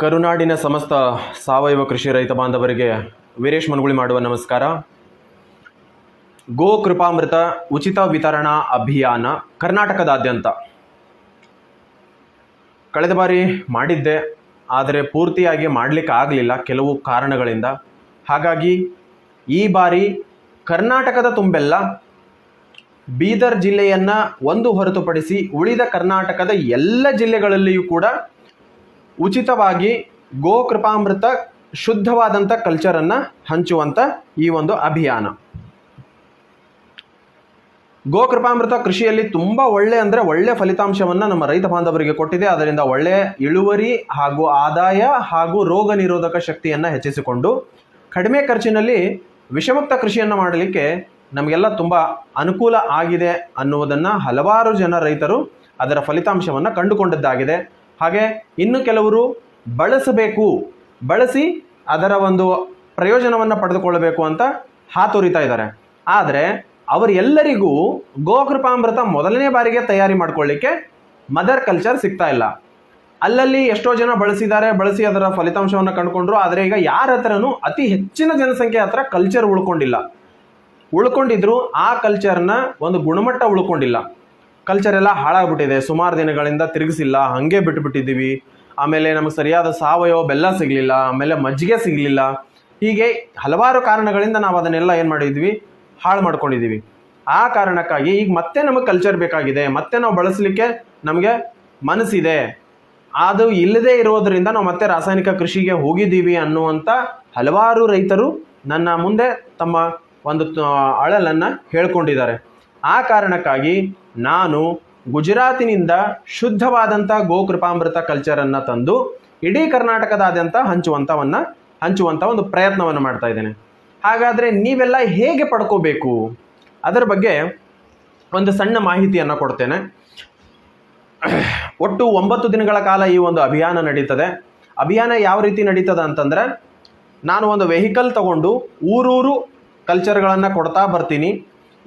ಕರುನಾಡಿನ ಸಮಸ್ತ ಸಾವಯವ ಕೃಷಿ ರೈತ ಬಾಂಧವರಿಗೆ ವೀರೇಶ್ ಮನ್ಗುಳಿ ಮಾಡುವ ನಮಸ್ಕಾರ. ಗೋ ಕೃಪಾಮೃತ ಉಚಿತ ವಿತರಣಾ ಅಭಿಯಾನ ಕರ್ನಾಟಕದಾದ್ಯಂತ. ಕಳೆದ ಬಾರಿ ಮಾಡಿದ್ದೆ, ಆದರೆ ಪೂರ್ತಿಯಾಗಿ ಮಾಡಲಿಕ್ಕೆ ಆಗಲಿಲ್ಲ ಕೆಲವು ಕಾರಣಗಳಿಂದ. ಹಾಗಾಗಿ ಈ ಬಾರಿ ಕರ್ನಾಟಕದ ತುಂಬೆಲ್ಲ ಬೀದರ್ ಜಿಲ್ಲೆಯನ್ನು ಒಂದು ಹೊರತುಪಡಿಸಿ ಉಳಿದ ಕರ್ನಾಟಕದ ಎಲ್ಲ ಜಿಲ್ಲೆಗಳಲ್ಲಿಯೂ ಕೂಡ ಉಚಿತವಾಗಿ ಗೋಕೃಪಾಮೃತ ಶುದ್ಧವಾದಂಥ ಕಲ್ಚರನ್ನು ಹಂಚುವಂಥ ಈ ಒಂದು ಅಭಿಯಾನ. ಗೋಕೃಪಾಮೃತ ಕೃಷಿಯಲ್ಲಿ ತುಂಬ ಒಳ್ಳೆ ಅಂದರೆ ಒಳ್ಳೆ ಫಲಿತಾಂಶವನ್ನು ನಮ್ಮ ರೈತ ಬಾಂಧವರಿಗೆ ಕೊಟ್ಟಿದೆ. ಅದರಿಂದ ಒಳ್ಳೆಯ ಇಳುವರಿ ಹಾಗೂ ಆದಾಯ ಹಾಗೂ ರೋಗ ನಿರೋಧಕ ಶಕ್ತಿಯನ್ನು ಹೆಚ್ಚಿಸಿಕೊಂಡು ಕಡಿಮೆ ಖರ್ಚಿನಲ್ಲಿ ವಿಷಮುಕ್ತ ಕೃಷಿಯನ್ನು ಮಾಡಲಿಕ್ಕೆ ನಮಗೆಲ್ಲ ತುಂಬ ಅನುಕೂಲ ಆಗಿದೆ ಅನ್ನುವುದನ್ನು ಹಲವಾರು ಜನ ರೈತರು ಅದರ ಫಲಿತಾಂಶವನ್ನು ಕಂಡುಕೊಂಡದ್ದಾಗಿದೆ. ಹಾಗೆ ಇನ್ನು ಕೆಲವರು ಬಳಸಬೇಕು, ಬಳಸಿ ಅದರ ಒಂದು ಪ್ರಯೋಜನವನ್ನು ಪಡೆದುಕೊಳ್ಳಬೇಕು ಅಂತ ಹಾತೊರಿತಾ ಇದ್ದಾರೆ. ಆದರೆ ಅವರೆಲ್ಲರಿಗೂ ಗೋಕೃಪಾಮೃತ ಮೊದಲನೇ ಬಾರಿಗೆ ತಯಾರಿ ಮಾಡ್ಕೊಳ್ಳಿಕ್ಕೆ ಮದರ್ ಕಲ್ಚರ್ ಸಿಗ್ತಾ ಇಲ್ಲ. ಅಲ್ಲಲ್ಲಿ ಎಷ್ಟೋ ಜನ ಬಳಸಿದ್ದಾರೆ, ಬಳಸಿ ಅದರ ಫಲಿತಾಂಶವನ್ನು ಕಂಡುಕೊಂಡ್ರು, ಆದರೆ ಈಗ ಯಾರ ಹತ್ರನೂ ಅತಿ ಹೆಚ್ಚಿನ ಜನಸಂಖ್ಯೆ ಹತ್ರ ಕಲ್ಚರ್ ಉಳ್ಕೊಂಡಿಲ್ಲ. ಉಳ್ಕೊಂಡಿದ್ರು ಆ ಕಲ್ಚರ್ನ ಒಂದು ಗುಣಮಟ್ಟ ಉಳ್ಕೊಂಡಿಲ್ಲ. ಕಲ್ಚರ್ ಎಲ್ಲ ಹಾಳಾಗ್ಬಿಟ್ಟಿದೆ. ಸುಮಾರು ದಿನಗಳಿಂದ ತಿರುಗಿಸಿಲ್ಲ. ಹಾಗೆ ಬಿಟ್ಬಿಟ್ಟಿದ್ದೀವಿ. ಆಮೇಲೆ ನಮಗೆ ಸರಿಯಾದ ಸಾವಯವ ಬೆಲ್ಲ ಸಿಗಲಿಲ್ಲ. ಆಮೇಲೆ ಮಜ್ಜಿಗೆ ಸಿಗಲಿಲ್ಲ. ಹೀಗೆ ಹಲವಾರು ಕಾರಣಗಳಿಂದ ನಾವು ಅದನ್ನೆಲ್ಲ ಏನು ಮಾಡಿದ್ವಿ? ಹಾಳು ಮಾಡ್ಕೊಂಡಿದ್ದೀವಿ. ಆ ಕಾರಣಕ್ಕಾಗಿ ಈಗ ಮತ್ತೆ ನಮಗೆ ಕಲ್ಚರ್ ಬೇಕಾಗಿದೆ. ಮತ್ತೆ ನಾವು ಬಳಸಲಿಕ್ಕೆ ನಮಗೆ ಮನಸ್ಸಿದೆ. ಅದು ಇಲ್ಲದೆ ಇರೋದರಿಂದ ನಾವು ಮತ್ತೆ ರಾಸಾಯನಿಕ ಕೃಷಿಗೆ ಹೋಗಿದ್ದೀವಿ ಅನ್ನುವಂಥ ಹಲವಾರು ರೈತರು ನನ್ನ ಮುಂದೆ ತಮ್ಮ ಒಂದು ಅಳಲನ್ನು ಹೇಳ್ಕೊಂಡಿದ್ದಾರೆ. ಆ ಕಾರಣಕ್ಕಾಗಿ ನಾನು ಗುಜರಾತಿನಿಂದ ಶುದ್ಧವಾದಂಥ ಗೋಕೃಪಾಮೃತ ಕಲ್ಚರನ್ನು ತಂದು ಇಡೀ ಕರ್ನಾಟಕದಾದ್ಯಂತ ಹಂಚುವಂಥವನ್ನು, ಹಂಚುವಂಥ ಒಂದು ಪ್ರಯತ್ನವನ್ನು ಮಾಡ್ತಾ ಇದ್ದೇನೆ. ಹಾಗಾದರೆ ನೀವೆಲ್ಲ ಹೇಗೆ ಪಡ್ಕೋಬೇಕು? ಅದರ ಬಗ್ಗೆ ಒಂದು ಸಣ್ಣ ಮಾಹಿತಿಯನ್ನು ಕೊಡ್ತೇನೆ. ಒಟ್ಟು ಒಂಬತ್ತು ದಿನಗಳ ಕಾಲ ಈ ಒಂದು ಅಭಿಯಾನ ನಡೀತದೆ. ಅಭಿಯಾನ ಯಾವ ರೀತಿ ನಡೀತದೆ ಅಂತಂದ್ರೆ, ನಾನು ಒಂದು ವೆಹಿಕಲ್ ತಗೊಂಡು ಊರೂರು ಕಲ್ಚರ್ಗಳನ್ನು ಕೊಡ್ತಾ ಬರ್ತೀನಿ.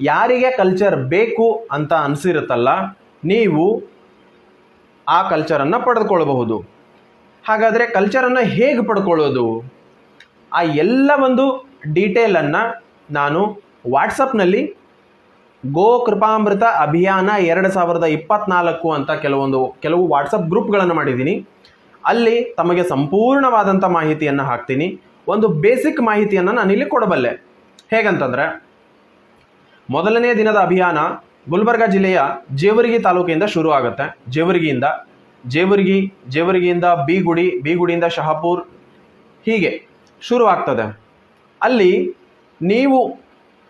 ಯಾರಿಗೆ ಕಲ್ಚರ್ ಬೇಕು ಅಂತ ಅನಿಸಿರುತ್ತಲ್ಲ, ನೀವು ಆ ಕಲ್ಚರನ್ನು ಪಡೆದುಕೊಳ್ಳಬಹುದು. ಹಾಗಾದರೆ ಕಲ್ಚರನ್ನು ಹೇಗೆ ಪಡ್ಕೊಳ್ಳೋದು? ಆ ಎಲ್ಲ ಒಂದು ಡೀಟೇಲನ್ನು ನಾನು ವಾಟ್ಸಪ್ನಲ್ಲಿ ಗೋ ಕೃಪಾಮೃತ ಅಭಿಯಾನ ಎರಡು ಸಾವಿರದ ಇಪ್ಪತ್ನಾಲ್ಕು ಅಂತ ಕೆಲವೊಂದು, ಕೆಲವು ವಾಟ್ಸಪ್ ಗ್ರೂಪ್ಗಳನ್ನು ಮಾಡಿದ್ದೀನಿ. ಅಲ್ಲಿ ತಮಗೆ ಸಂಪೂರ್ಣವಾದಂಥ ಮಾಹಿತಿಯನ್ನು ಹಾಕ್ತೀನಿ. ಒಂದು ಬೇಸಿಕ್ ಮಾಹಿತಿಯನ್ನು ನಾನು ಇಲ್ಲಿ ಕೊಡಬಲ್ಲೆ. ಹೇಗಂತಂದರೆ ಮೊದಲನೇ ದಿನದ ಅಭಿಯಾನ ಗುಲ್ಬರ್ಗ ಜಿಲ್ಲೆಯ ಜೇವರ್ಗಿ ತಾಲೂಕಿನಿಂದ ಶುರು ಆಗುತ್ತೆ. ಜೇವರ್ಗಿಯಿಂದ, ಜೇವರ್ಗಿ, ಜೇವರ್ಗಿಯಿಂದ ಬೀಗುಡಿ, ಬೀಗುಡಿಯಿಂದ ಶಹಾಪುರ್ ಹೀಗೆ ಶುರು ಆಗ್ತದೆ. ಅಲ್ಲಿ ನೀವು,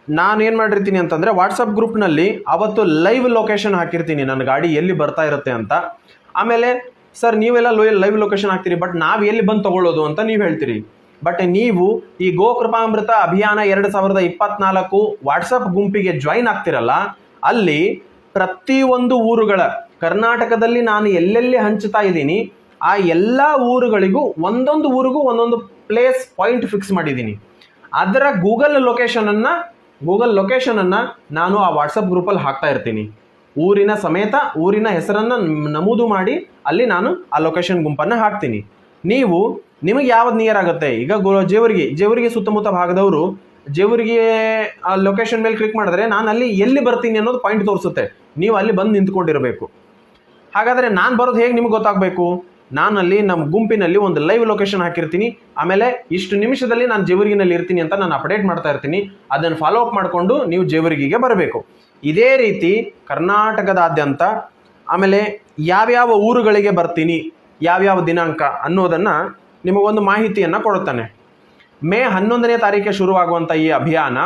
ನಾನು ಏನು ಮಾಡಿರ್ತೀನಿ ಅಂತಂದರೆ ವಾಟ್ಸಪ್ ಗ್ರೂಪ್ನಲ್ಲಿ ಅವತ್ತು ಲೈವ್ ಲೊಕೇಶನ್ ಹಾಕಿರ್ತೀನಿ. ನನ್ನ ಗಾಡಿ ಎಲ್ಲಿ ಬರ್ತಾ ಇರುತ್ತೆ ಅಂತ. ಆಮೇಲೆ, ಸರ್, ನೀವೆಲ್ಲ ಲೈವ್ ಲೊಕೇಶನ್ ಹಾಕ್ತೀರಿ ಬಟ್ ನಾವು ಎಲ್ಲಿ ಬಂದು ತಗೊಳ್ಳೋದು? ಅಂತ ನೀವು ಹೇಳ್ತೀರಿ. ಬಟ್ ನೀವು ಈ ಗೋಕೃಪಾಮೃತ ಅಭಿಯಾನ ಎರಡು ಸಾವಿರದ ಇಪ್ಪತ್ನಾಲ್ಕು ವಾಟ್ಸಪ್ ಗುಂಪಿಗೆ ಜಾಯಿನ್ ಆಗ್ತಿರಲ್ಲ, ಅಲ್ಲಿ ಪ್ರತಿಯೊಂದು ಊರುಗಳ, ಕರ್ನಾಟಕದಲ್ಲಿ ನಾನು ಎಲ್ಲೆಲ್ಲಿ ಹಂಚುತ್ತಾ ಇದ್ದೀನಿ, ಆ ಎಲ್ಲ ಊರುಗಳಿಗೂ, ಒಂದೊಂದು ಊರಿಗೂ ಒಂದೊಂದು ಪ್ಲೇಸ್ ಪಾಯಿಂಟ್ ಫಿಕ್ಸ್ ಮಾಡಿದ್ದೀನಿ. ಅದರ ಗೂಗಲ್ ಲೊಕೇಶನನ್ನು ಗೂಗಲ್ ಲೊಕೇಶನನ್ನು ನಾನು ಆ ವಾಟ್ಸಪ್ ಗ್ರೂಪಲ್ಲಿ ಹಾಕ್ತಾ ಇರ್ತೀನಿ. ಊರಿನ ಸಮೇತ, ಊರಿನ ಹೆಸರನ್ನು ನಮೂದು ಮಾಡಿ, ಅಲ್ಲಿ ನಾನು ಆ ಲೊಕೇಶನ್ ಗುಂಪನ್ನು ಹಾಕ್ತೀನಿ. ನೀವು ನಿಮಗೆ ಯಾವ್ದು ನಿಯರ್ ಆಗುತ್ತೆ? ಈಗ ಜೇವರಿಗೆ, ಜೇವರ್ಗಿ ಸುತ್ತಮುತ್ತ ಭಾಗದವರು, ಜೇವರಿಗೆ ಆ ಲೊಕೇಶನ್ ಮೇಲೆ ಕ್ಲಿಕ್ ಮಾಡಿದ್ರೆ ನಾನು ಅಲ್ಲಿ ಎಲ್ಲಿ ಬರ್ತೀನಿ ಅನ್ನೋದು ಪಾಯಿಂಟ್ ತೋರಿಸುತ್ತೆ. ನೀವು ಅಲ್ಲಿ ಬಂದು ನಿಂತ್ಕೊಂಡಿರಬೇಕು. ಹಾಗಾದರೆ ನಾನು ಬರೋದು ಹೇಗೆ ನಿಮ್ಗೆ ಗೊತ್ತಾಗಬೇಕು? ನಾನಲ್ಲಿ ನಮ್ಮ ಗುಂಪಿನಲ್ಲಿ ಒಂದು ಲೈವ್ ಲೊಕೇಶನ್ ಹಾಕಿರ್ತೀನಿ. ಆಮೇಲೆ ಇಷ್ಟು ನಿಮಿಷದಲ್ಲಿ ನಾನು ಜೇವರಿಗಿನಲ್ಲಿ ಇರ್ತೀನಿ ಅಂತ ನಾನು ಅಪ್ಡೇಟ್ ಮಾಡ್ತಾ ಇರ್ತೀನಿ. ಅದನ್ನು ಫಾಲೋ ಅಪ್ ಮಾಡಿಕೊಂಡು ನೀವು ಜೇವರ್ಗಿಗೆ ಬರಬೇಕು. ಇದೇ ರೀತಿ ಕರ್ನಾಟಕದಾದ್ಯಂತ ಆಮೇಲೆ ಯಾವ್ಯಾವ ಊರುಗಳಿಗೆ ಬರ್ತೀನಿ? ಯಾವ್ಯಾವ ದಿನಾಂಕ ಅನ್ನೋದನ್ನು ನಿಮಗೊಂದು ಮಾಹಿತಿಯನ್ನು ಕೊಡುತ್ತಾನೆ. ಮೇ ಹನ್ನೊಂದನೇ ತಾರೀಕಿಗೆ ಶುರುವಾಗುವಂಥ ಈ ಅಭಿಯಾನ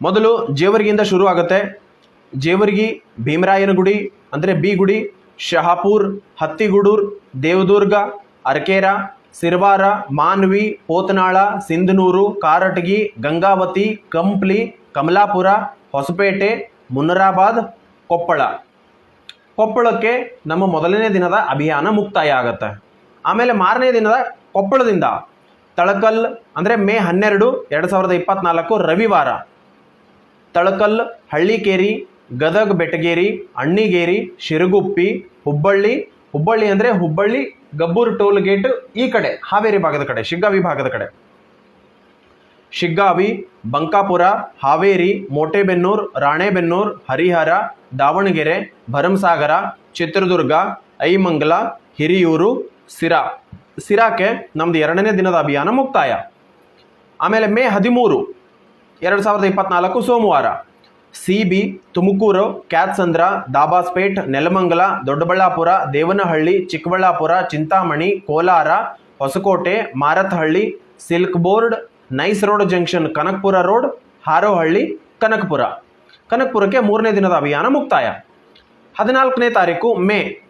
ಮೊದಲು ಜೇವರ್ಗಿಯಿಂದ ಶುರುವಾಗುತ್ತೆ. ಭೀಮರಾಯನ ಗುಡಿ, ಅಂದರೆ ಬಿ ಗುಡಿ, ಶಹಾಪುರ್, ಹತ್ತಿಗುಡೂರ್, ದೇವದುರ್ಗ, ಅರಕೇರ, ಸಿರ್ವಾರ, ಮಾನ್ವಿ, ಪೋತನಾಳ, ಸಿಂಧನೂರು, ಕಾರಟಗಿ, ಗಂಗಾವತಿ, ಕಂಪ್ಲಿ, ಕಮಲಾಪುರ, ಹೊಸಪೇಟೆ, ಮುನ್ನರಾಬಾದ್, ಕೊಪ್ಪಳ. ಕೊಪ್ಪಳಕ್ಕೆ ನಮ್ಮ ಮೊದಲನೇ ದಿನದ ಅಭಿಯಾನ ಮುಕ್ತಾಯ ಆಗುತ್ತೆ ಆಮೇಲೆ ಮಾರನೇ ದಿನದ ಕೊಪ್ಪಳದಿಂದ ತಳಕಲ್ ಅಂದರೆ ಮೇ ಹನ್ನೆರಡು ಎರಡು ಸಾವಿರದ ಇಪ್ಪತ್ನಾಲ್ಕು ರವಿವಾರ ತಳಕಲ್, ಹಳ್ಳಿಕೇರಿ, ಗದಗ, ಬೆಟಗೇರಿ, ಅಣ್ಣಿಗೇರಿ, ಶಿರಗುಪ್ಪಿ, ಹುಬ್ಬಳ್ಳಿ ಹುಬ್ಬಳ್ಳಿ ಅಂದರೆ ಹುಬ್ಬಳ್ಳಿ, ಗಬ್ಬೂರು ಟೋಲ್ ಗೇಟ್ ಈ ಕಡೆ, ಹಾವೇರಿ ಭಾಗದ ಕಡೆ, ಶಿಗ್ಗಾವಿ ಭಾಗದ ಕಡೆ. ಶಿಗ್ಗಾವಿ, ಬಂಕಾಪುರ, ಹಾವೇರಿ, ಮೋಟೆಬೆನ್ನೂರು, ರಾಣೆಬೆನ್ನೂರು, ಹರಿಹರ ದಾವಣಗೆರೆ, ಭರಮಸಾಗರ, ಚಿತ್ರದುರ್ಗ, ಐಮಂಗಲ, ಹಿರಿಯೂರು ಸಿರಾ ಸಿರಾಕ್ಕೆ ನಮ್ದು ಎರಡನೇ ದಿನದ ಅಭಿಯಾನ ಮುಕ್ತಾಯ. ಆಮೇಲೆ ಮೇ ಹದಿಮೂರು, ಎರಡು ಸಾವಿರದ ಇಪ್ಪತ್ನಾಲ್ಕು ಸೋಮವಾರ C B Tumakuru, Kyathsandra, Dabaspet, Nelamangala, Doddaballapura, Devanahalli, Chikkaballapura, Chintamani, Kolar, Hoskote, Marathahalli, silk board, NICE road junction Kanakapura road, Harohalli, Kanakapura. ಕನಕಪುರಕ್ಕೆ ಮೂರನೇ ದಿನದ ಅಭಿಯಾನ ಮುಕ್ತಾಯ. ಹದಿನಾಲ್ಕನೇ ತಾರೀಕು May.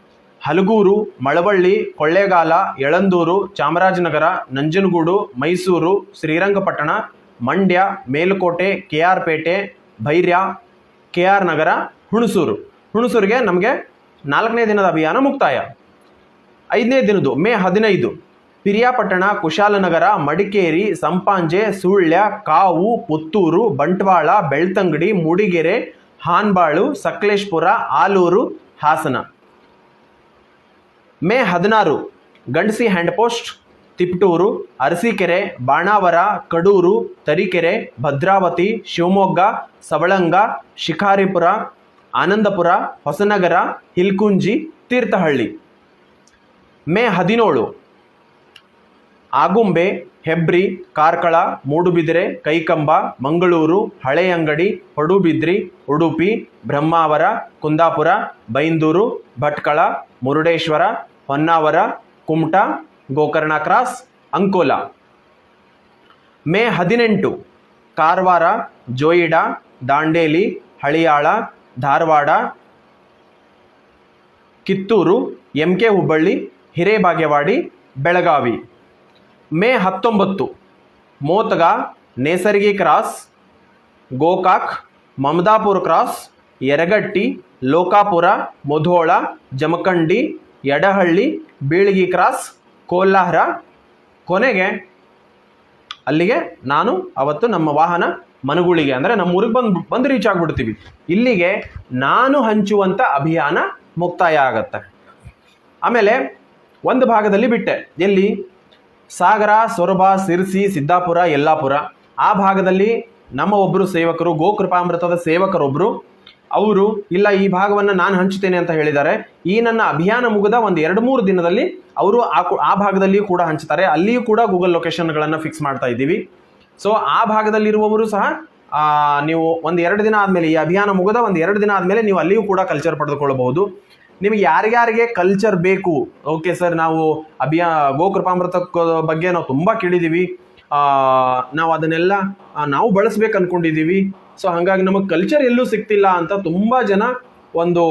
Halaguru, Malavalli, Kollegal, Yelandur, Chamarajanagar, Nanjangud, Mysuru, Srirangapatna, Mandya, Melukote, K R Pete, Bhairya, K R Nagar, Hunsur. ಹುಣಸೂರಿಗೆ ನಮಗೆ ನಾಲ್ಕನೇ ದಿನದ ಅಭಿಯಾನ ಮುಕ್ತಾಯ. ಐದನೇ ದಿನದ್ದು ಮೇ ಹದಿನೈದು. ಪಿರಿಯಾಪಟ್ಟಣ ಕುಶಾಲನಗರ, ಮಡಿಕೇರಿ, ಸಂಪಾಂಜೆ, ಸುಳ್ಯ, ಕಾವು, ಪುತ್ತೂರು, ಬಂಟ್ವಾಳ, ಬೆಳ್ತಂಗಡಿ, ಮೂಡಿಗೆರೆ, ಹಾನ್ಬಾಳು, ಸಕಲೇಶ್ಪುರ, ಆಲೂರು, ಹಾಸನ. ಮೇ ಹದಿನಾರು, Gandasi hand post Tiptur, Arsikere, Banavara, Kadur, Tarikere, Bhadravati, Shivamogga, Savalanga, Shikaripura, Anandapura, Hosanagara, Hilkunji, Thirthahalli. May ಹದಿನೇಳು ಆಗುಂಬೆ, ಹೆಬ್ರಿ, ಕಾರ್ಕಳ, ಮೂಡುಬಿದಿರೆ, ಕೈಕಂಬ, ಮಂಗಳೂರು, ಹಳೆಯಂಗಡಿ, ಪಡುಬಿದ್ರಿ, ಉಡುಪಿ, ಬ್ರಹ್ಮಾವರ, ಕುಂದಾಪುರ, ಬೈಂದೂರು, ಭಟ್ಕಳ, ಮುರುಡೇಶ್ವರ, ಹೊನ್ನಾವರ, ಕುಮಟಾ, ಗೋಕರ್ಣ ಕ್ರಾಸ್, ಅಂಕೋಲಾ. ಮೇ ಹದಿನೆಂಟು, Karwar, Joida, Dandeli, Haliyal, Dharwad, Kittur, M K Hubballi, Hirebagewadi, Belagavi. May ಹತ್ತೊಂಬತ್ತು, Motaga, Nesargi cross, Gokak, Mamadapur cross, Yaragatti, Lokapur, Mudhol, Jamkhandi Yadahalli Bilagi cross, Kolhar. ಕೊನೆಗೆ ಅಲ್ಲಿಗೆ ನಾನು ಅವತ್ತು ನಮ್ಮ ವಾಹನ ಮನಗುಳಿಗೆ, ಅಂದರೆ ನಮ್ಮ ಊರಿಗೆ ಬಂದು ಬಂದು ರೀಚ್ ಆಗಿಬಿಡ್ತೀವಿ. ಇಲ್ಲಿಗೆ ನಾನು ಹಂಚುವಂಥ ಅಭಿಯಾನ ಮುಕ್ತಾಯ ಆಗತ್ತೆ. ಆಮೇಲೆ ಒಂದು ಭಾಗದಲ್ಲಿ ಬಿಟ್ಟೆ. ಎಲ್ಲಿ? ಸಾಗರ, ಸೊರಬ, ಸಿರ್ಸಿ, ಸಿದ್ದಾಪುರ, ಯಲ್ಲಾಪುರ. ಆ ಭಾಗದಲ್ಲಿ ನಮ್ಮ ಒಬ್ಬರು ಸೇವಕರು, ಗೋಕೃಪಾಮೃತದ ಸೇವಕರೊಬ್ಬರು ಅವರು, ಇಲ್ಲ, ಈ ಭಾಗವನ್ನು ನಾನು ಹಂಚುತ್ತೇನೆ ಅಂತ ಹೇಳಿದ್ದಾರೆ. ಈ ನನ್ನ ಅಭಿಯಾನ ಮುಗಿದ ಒಂದು ಎರಡು ಮೂರು ದಿನದಲ್ಲಿ ಅವರು ಆ ಆ ಭಾಗದಲ್ಲಿಯೂ ಕೂಡ ಹಂಚ್ತಾರೆ. ಅಲ್ಲಿಯೂ ಕೂಡ ಗೂಗಲ್ ಲೊಕೇಶನ್ಗಳನ್ನು ಫಿಕ್ಸ್ ಮಾಡ್ತಾ ಇದ್ದೀವಿ. ಸೊ ಆ ಭಾಗದಲ್ಲಿರುವವರು ಸಹ ನೀವು ಒಂದು ಎರಡು ದಿನ ಆದಮೇಲೆ, ಈ ಅಭಿಯಾನ ಮುಗಿದ ಒಂದು ಎರಡು ದಿನ ಆದಮೇಲೆ ನೀವು ಅಲ್ಲಿಯೂ ಕೂಡ ಕಲ್ಚರ್ ಪಡೆದುಕೊಳ್ಳಬಹುದು. ನಿಮಗೆ ಯಾರ್ಯಾರಿಗೆ ಕಲ್ಚರ್ ಬೇಕು? ಓಕೆ ಸರ್ ನಾವು ಅಭಿಯಾ ಗೋಕೃಪಾಮೃತ ಕ- ಬಗ್ಗೆ ನಾವು ತುಂಬ ಕೇಳಿದ್ದೀವಿ ನಾವು ಅದನ್ನೆಲ್ಲ ನಾವು ಬಳಸ್ಬೇಕು ಅಂದ್ಕೊಂಡಿದ್ದೀವಿ ಸೊ ಹಾಗಾಗಿ ನಮಗೆ ಕಲ್ಚರ್ ಎಲ್ಲೂ ಸಿಗ್ತಿಲ್ಲ ಅಂತ ತುಂಬ ಜನ ಒಂದು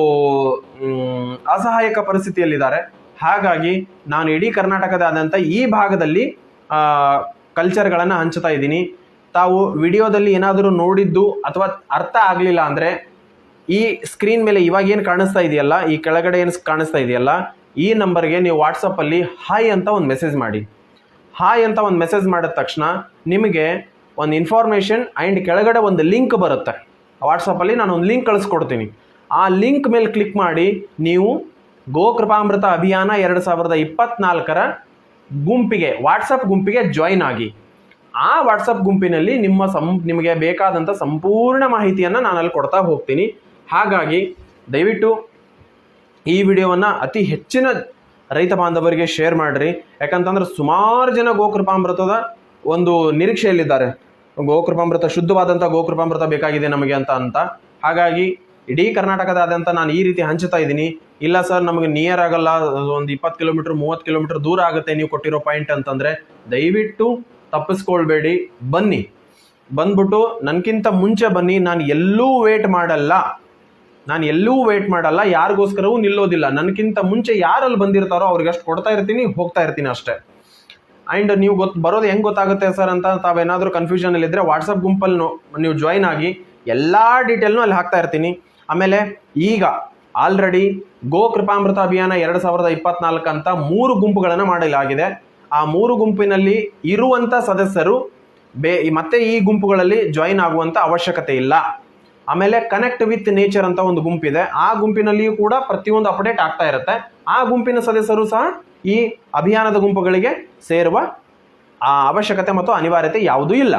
ಅಸಹಾಯಕ ಪರಿಸ್ಥಿತಿಯಲ್ಲಿದ್ದಾರೆ. ಹಾಗಾಗಿ ನಾನು ಇಡೀ ಕರ್ನಾಟಕದಾದಂಥ ಈ ಭಾಗದಲ್ಲಿ ಕಲ್ಚರ್ಗಳನ್ನು ಹಂಚ್ತಾ ಇದ್ದೀನಿ. ತಾವು ವಿಡಿಯೋದಲ್ಲಿ ಏನಾದರೂ ನೋಡಿದ್ದು ಅಥವಾ ಅರ್ಥ ಆಗಲಿಲ್ಲ ಅಂದರೆ ಈ ಸ್ಕ್ರೀನ್ ಮೇಲೆ ಇವಾಗ ಏನು ಕಾಣಿಸ್ತಾ ಇದೆಯಲ್ಲ? ಈ ಕೆಳಗಡೆ ಏನು ಕಾಣಿಸ್ತಾ ಇದೆಯಲ್ಲ? ಈ ನಂಬರ್ಗೆ ನೀವು ವಾಟ್ಸಪ್ಪಲ್ಲಿ ಹಾಯ್ ಅಂತ ಒಂದು ಮೆಸೇಜ್ ಮಾಡಿ. ಹಾಯ್ ಅಂತ ಒಂದು ಮೆಸೇಜ್ ಮಾಡಿದ ತಕ್ಷಣ ನಿಮಗೆ ಒಂದು ಇನ್ಫಾರ್ಮೇಷನ್ ಆ್ಯಂಡ್ ಕೆಳಗಡೆ ಒಂದು ಲಿಂಕ್ ಬರುತ್ತೆ. ವಾಟ್ಸಪ್ಪಲ್ಲಿ ನಾನು ಒಂದು ಲಿಂಕ್ ಕಳಿಸ್ಕೊಡ್ತೀನಿ. ಆ ಲಿಂಕ್ ಮೇಲೆ ಕ್ಲಿಕ್ ಮಾಡಿ ನೀವು ಗೋಕೃಪಾಮೃತ ಅಭಿಯಾನ ಎರಡು ಸಾವಿರದ ಇಪ್ಪತ್ನಾಲ್ಕರ ಗುಂಪಿಗೆ ವಾಟ್ಸಪ್ ಗುಂಪಿಗೆ ಜಾಯಿನ್ ಆಗಿ. ಆ ವಾಟ್ಸಪ್ ಗುಂಪಿನಲ್ಲಿ ನಿಮ್ಮ ಸಂ ನಿಮಗೆ ಬೇಕಾದಂಥ ಸಂಪೂರ್ಣ ಮಾಹಿತಿಯನ್ನು ನಾನು ಅಲ್ಲಿ ಕೊಡ್ತಾ ಹೋಗ್ತೀನಿ. ಹಾಗಾಗಿ ದಯವಿಟ್ಟು ಈ ವಿಡಿಯೋವನ್ನು ಅತಿ ಹೆಚ್ಚಿನ ರೈತ ಬಾಂಧವರಿಗೆ ಶೇರ್ ಮಾಡಿರಿ. ಯಾಕಂತಂದ್ರೆ ಸುಮಾರು ಜನ ಗೋಕೃಪಾಮೃತದ ಒಂದು ನಿರೀಕ್ಷೆಯಲ್ಲಿದ್ದಾರೆ. ಗೋಕೃಪಾಮೃತ ಶುದ್ಧವಾದಂಥ ಗೋಕೃಪಾಮೃತ ಬೇಕಾಗಿದೆ ನಮಗೆ ಅಂತ ಅಂತ. ಹಾಗಾಗಿ ಇಡೀ ಕರ್ನಾಟಕದಾದ್ಯಂತ ನಾನು ಈ ರೀತಿ ಹಂಚುತ್ತಾ ಇದ್ದೀನಿ. ಇಲ್ಲ ಸರ್, ನಮಗೆ ನಿಯರ್ ಆಗಲ್ಲ. ಒಂದು ಇಪ್ಪತ್ತು ಕಿಲೋಮೀಟ್ರ್, ಮೂವತ್ತು ಕಿಲೋಮೀಟ್ರ್ ದೂರ ಆಗುತ್ತೆ ನೀವು ಕೊಟ್ಟಿರೋ ಪಾಯಿಂಟ್ ಅಂತಂದರೆ ದಯವಿಟ್ಟು ತಪ್ಪಿಸ್ಕೊಳ್ಬೇಡಿ. ಬನ್ನಿ. ಬಂದ್ಬಿಟ್ಟು ನನಗಿಂತ ಮುಂಚೆ ಬನ್ನಿ. ನಾನು ಎಲ್ಲೂ ವೇಟ್ ಮಾಡಲ್ಲ. ನಾನು ಎಲ್ಲೂ ವೇಟ್ ಮಾಡಲ್ಲ, ಯಾರಿಗೋಸ್ಕರವೂ ನಿಲ್ಲೋದಿಲ್ಲ. ನನಗಿಂತ ಮುಂಚೆ ಯಾರಲ್ಲಿ ಬಂದಿರ್ತಾರೋ ಅವ್ರಿಗೆ ಅಷ್ಟು ಕೊಡ್ತಾ ಇರ್ತೀನಿ, ಹೋಗ್ತಾ ಇರ್ತೀನಿ ಅಷ್ಟೇ. ಆ್ಯಂಡ್ ನೀವು ಗೊತ್ತು ಬರೋದು ಹೆಂಗೆ ಗೊತ್ತಾಗುತ್ತೆ ಸರ್ ಅಂತ ತಾವೇನಾದರೂ ಕನ್ಫ್ಯೂಷನಲ್ಲಿದ್ದರೆ ವಾಟ್ಸಪ್ ಗುಂಪಲ್ಲಿ ನೀವು ಜಾಯ್ನ್ ಆಗಿ ಎಲ್ಲ ಡೀಟೇಲ್ನೂ ಅಲ್ಲಿ ಹಾಕ್ತಾ ಇರ್ತೀನಿ. ಆಮೇಲೆ ಈಗ ಆಲ್ರೆಡಿ ಗೋ ಕೃಪಾಮೃತ ಅಭಿಯಾನ ಎರಡು ಸಾವಿರದ ಇಪ್ಪತ್ನಾಲ್ಕು ಅಂತ ಮೂರು ಗುಂಪುಗಳನ್ನು ಮಾಡಲಾಗಿದೆ ಆ ಮೂರು ಗುಂಪಿನಲ್ಲಿ ಇರುವಂಥ ಸದಸ್ಯರು ಬೇ, ಮತ್ತೆ ಈ ಗುಂಪುಗಳಲ್ಲಿ ಜಾಯಿನ್ ಆಗುವಂಥ ಅವಶ್ಯಕತೆ ಇಲ್ಲ. ಆಮೇಲೆ ಕನೆಕ್ಟ್ ವಿತ್ ನೇಚರ್ ಅಂತ ಒಂದು ಗುಂಪಿದೆ. ಆ ಗುಂಪಿನಲ್ಲಿಯೂ ಕೂಡ ಪ್ರತಿಯೊಂದು ಅಪ್ಡೇಟ್ ಆಗ್ತಾ ಇರುತ್ತೆ. ಆ ಗುಂಪಿನ ಸದಸ್ಯರು ಸಹ ಈ ಅಭಿಯಾನದ ಗುಂಪುಗಳಿಗೆ ಸೇರುವ, ಆ, ಅವಶ್ಯಕತೆ ಮತ್ತು ಅನಿವಾರ್ಯತೆ ಯಾವುದೂ ಇಲ್ಲ.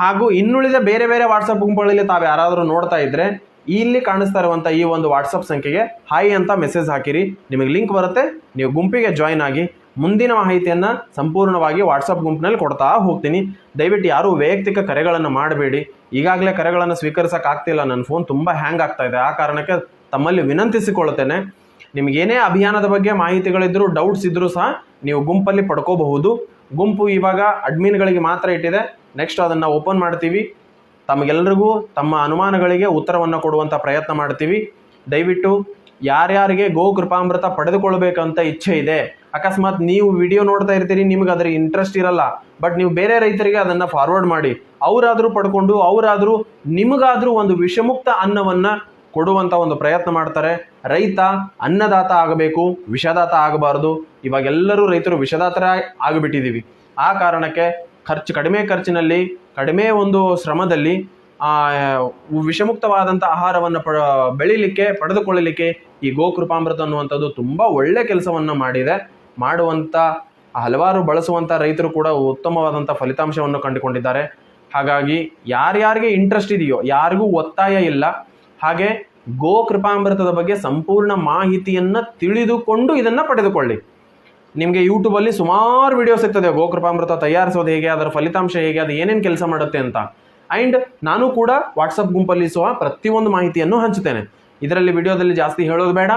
ಹಾಗೂ ಇನ್ನುಳಿದ ಬೇರೆ ಬೇರೆ ವಾಟ್ಸಪ್ ಗುಂಪುಗಳಲ್ಲಿ ತಾವು ಯಾರಾದರೂ ನೋಡ್ತಾ ಇದ್ರೆ, ಇಲ್ಲಿ ಕಾಣಿಸ್ತಾ ಇರುವಂಥ ಈ ಒಂದು ವಾಟ್ಸಪ್ ಸಂಖ್ಯೆಗೆ ಹಾಯ್ ಅಂತ ಮೆಸೇಜ್ ಹಾಕಿರಿ. ನಿಮಗೆ ಲಿಂಕ್ ಬರುತ್ತೆ. ನೀವು ಗುಂಪಿಗೆ ಜಾಯ್ನ್ ಆಗಿ ಮುಂದಿನ ಮಾಹಿತಿಯನ್ನು ಸಂಪೂರ್ಣವಾಗಿ ವಾಟ್ಸಪ್ ಗುಂಪಿನಲ್ಲಿ ಕೊಡ್ತಾ ಹೋಗ್ತೀನಿ. ದಯವಿಟ್ಟು ಯಾರೂ ವೈಯಕ್ತಿಕ ಕರೆಗಳನ್ನು ಮಾಡಬೇಡಿ. ಈಗಾಗಲೇ ಕರೆಗಳನ್ನು ಸ್ವೀಕರಿಸೋಕ್ಕಾಗ್ತಿಲ್ಲ. ನನ್ನ ಫೋನ್ ತುಂಬ ಹ್ಯಾಂಗ್ ಆಗ್ತಾ ಇದೆ. ಆ ಕಾರಣಕ್ಕೆ ತಮ್ಮಲ್ಲಿ ವಿನಂತಿಸಿಕೊಳ್ಳುತ್ತೇನೆ. ನಿಮಗೇನೇ ಅಭಿಯಾನದ ಬಗ್ಗೆ ಮಾಹಿತಿಗಳಿದ್ದರೂ ಡೌಟ್ಸ್ ಇದ್ದರೂ ಸಹ ನೀವು ಗುಂಪಲ್ಲಿ ಪಡ್ಕೋಬಹುದು. ಗುಂಪು ಇವಾಗ ಅಡ್ಮಿನ್ಗಳಿಗೆ ಮಾತ್ರ ಇಟ್ಟಿದೆ. ನೆಕ್ಸ್ಟ್ ಅದನ್ನು ಓಪನ್ ಮಾಡ್ತೀವಿ. ತಮಗೆಲ್ಲರಿಗೂ ತಮ್ಮ ಅನುಮಾನಗಳಿಗೆ ಉತ್ತರವನ್ನು ಕೊಡುವಂಥ ಪ್ರಯತ್ನ ಮಾಡ್ತೀವಿ. ದಯವಿಟ್ಟು ಯಾರ್ಯಾರಿಗೆ ಗೋ ಕೃಪಾಮೃತ ಪಡೆದುಕೊಳ್ಬೇಕಂತ ಇಚ್ಛೆ ಇದೆ ಅಕಸ್ಮಾತ್ ನೀವು ವಿಡಿಯೋ ನೋಡ್ತಾ ಇರ್ತೀರಿ, ನಿಮ್ಗೆ ಅದ್ರ ಇಂಟ್ರೆಸ್ಟ್ ಇರಲ್ಲ. ಬಟ್ ನೀವು ಬೇರೆ ರೈತರಿಗೆ ಅದನ್ನು ಫಾರ್ವರ್ಡ್ ಮಾಡಿ. ಅವರಾದರೂ ಪಡ್ಕೊಂಡು, ಅವರಾದರೂ ನಿಮಗಾದರೂ ಒಂದು ವಿಷಮುಕ್ತ ಅನ್ನವನ್ನು ಕೊಡುವಂಥ ಒಂದು ಪ್ರಯತ್ನ ಮಾಡ್ತಾರೆ. ರೈತ ಅನ್ನದಾತ ಆಗಬೇಕು, ವಿಷದಾತ ಆಗಬಾರ್ದು. ಇವಾಗೆಲ್ಲರೂ ರೈತರು ವಿಷದಾತರ ಆಗಿಬಿಟ್ಟಿದ್ದೀವಿ ಆ ಕಾರಣಕ್ಕೆ ಖರ್ಚು ಕಡಿಮೆ ಖರ್ಚಿನಲ್ಲಿ, ಕಡಿಮೆ ಒಂದು ಶ್ರಮದಲ್ಲಿ ವಿಷಮುಕ್ತವಾದಂಥ ಆಹಾರವನ್ನು ಪ ಬೆಳಿಲಿಕ್ಕೆ, ಪಡೆದುಕೊಳ್ಳಲಿಕ್ಕೆ ಈ ಗೋಕೃಪಾಮೃತ ಅನ್ನುವಂಥದ್ದು ತುಂಬ ಒಳ್ಳೆ ಕೆಲಸವನ್ನು ಮಾಡಿದೆ. ಮಾಡುವಂಥ ಹಲವಾರು ಬಳಸುವಂಥ ರೈತರು ಕೂಡ ಉತ್ತಮವಾದಂಥ ಫಲಿತಾಂಶವನ್ನು ಕಂಡುಕೊಂಡಿದ್ದಾರೆ. ಹಾಗಾಗಿ ಯಾರ್ಯಾರಿಗೆ ಇಂಟ್ರೆಸ್ಟ್ ಇದೆಯೋ, ಯಾರಿಗೂ ಒತ್ತಾಯ ಇಲ್ಲ, ಹಾಗೆ ಗೋ ಕೃಪಾಮೃತದ ಬಗ್ಗೆ ಸಂಪೂರ್ಣ ಮಾಹಿತಿಯನ್ನು ತಿಳಿದುಕೊಂಡು ಇದನ್ನು ಪಡೆದುಕೊಳ್ಳಿ. ನಿಮಗೆ ಯೂಟ್ಯೂಬಲ್ಲಿ ಸುಮಾರು ವಿಡಿಯೋ ಸಿಗ್ತದೆ ಗೋಕೃಪಾಮೃತ ತಯಾರಿಸೋದು ಹೇಗೆ, ಅದರ ಫಲಿತಾಂಶ ಹೇಗೆ, ಅದು ಏನೇನು ಕೆಲಸ ಮಾಡುತ್ತೆ ಅಂತ. ಆ್ಯಂಡ್ ನಾನು ಕೂಡ ವಾಟ್ಸಪ್ ಗುಂಪಲ್ಲಿ ಸಹ ಪ್ರತಿಯೊಂದು ಮಾಹಿತಿಯನ್ನು ಹಂಚುತ್ತೇನೆ. ಇದರಲ್ಲಿ ವಿಡಿಯೋದಲ್ಲಿ ಜಾಸ್ತಿ ಹೇಳೋದು ಬೇಡ.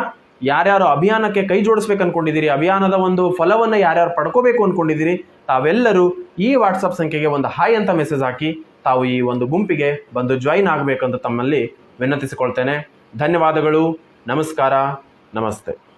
ಯಾರ್ಯಾರು ಅಭಿಯಾನಕ್ಕೆ ಕೈ ಜೋಡಿಸ್ಬೇಕು ಅನ್ಕೊಂಡಿದ್ದೀರಿ, ಅಭಿಯಾನದ ಒಂದು ಫಲವನ್ನು ಯಾರ್ಯಾರು ಪಡ್ಕೋಬೇಕು ಅಂದ್ಕೊಂಡಿದ್ದೀರಿ ತಾವೆಲ್ಲರೂ ಈ ವಾಟ್ಸಪ್ ಸಂಖ್ಯೆಗೆ ಒಂದು ಹಾಯ್ ಅಂತ ಮೆಸೇಜ್ ಹಾಕಿ, ತಾವು ಈ ಒಂದು ಗುಂಪಿಗೆ ಬಂದು ಜಾಯಿನ್ ಆಗಬೇಕಂತ ತಮ್ಮಲ್ಲಿ ವಿನಂತಿಸಿಕೊಳ್ತೇನೆ. ಧನ್ಯವಾದಗಳು, ನಮಸ್ಕಾರ, ನಮಸ್ತೆ.